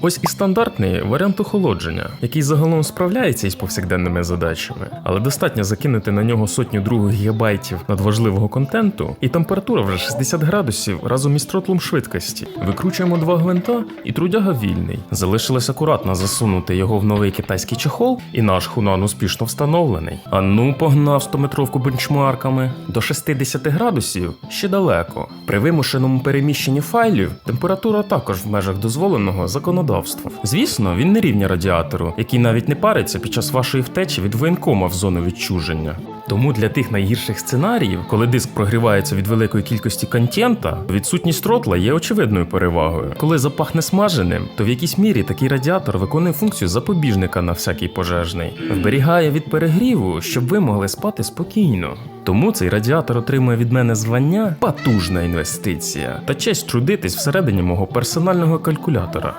Ось і стандартний варіант охолодження, який загалом справляється із повсякденними задачами, але достатньо закинути на нього сотню других гігабайтів надважливого контенту, і температура вже 60 градусів разом із тротлом швидкості. Викручуємо два гвинта, і трудяга вільний. Залишилось акуратно засунути його в новий китайський чехол, і наш хунан успішно встановлений. А ну погнав 100-метровку бенчмарками. До 60 градусів ще далеко. При вимушеному переміщенні файлів температура також в межах дозволеного законодавством. Звісно, він не рівня радіатору, який навіть не париться під час вашої втечі від воєнкома в зону відчуження. Тому для тих найгірших сценаріїв, коли диск прогрівається від великої кількості контента, відсутність тротла є очевидною перевагою. Коли запахне смаженим, то в якійсь мірі такий радіатор виконує функцію запобіжника на всякий пожежний, вберігає від перегріву, щоб ви могли спати спокійно. Тому цей радіатор отримує від мене звання потужна інвестиція та честь трудитись всередині мого персонального калькулятора.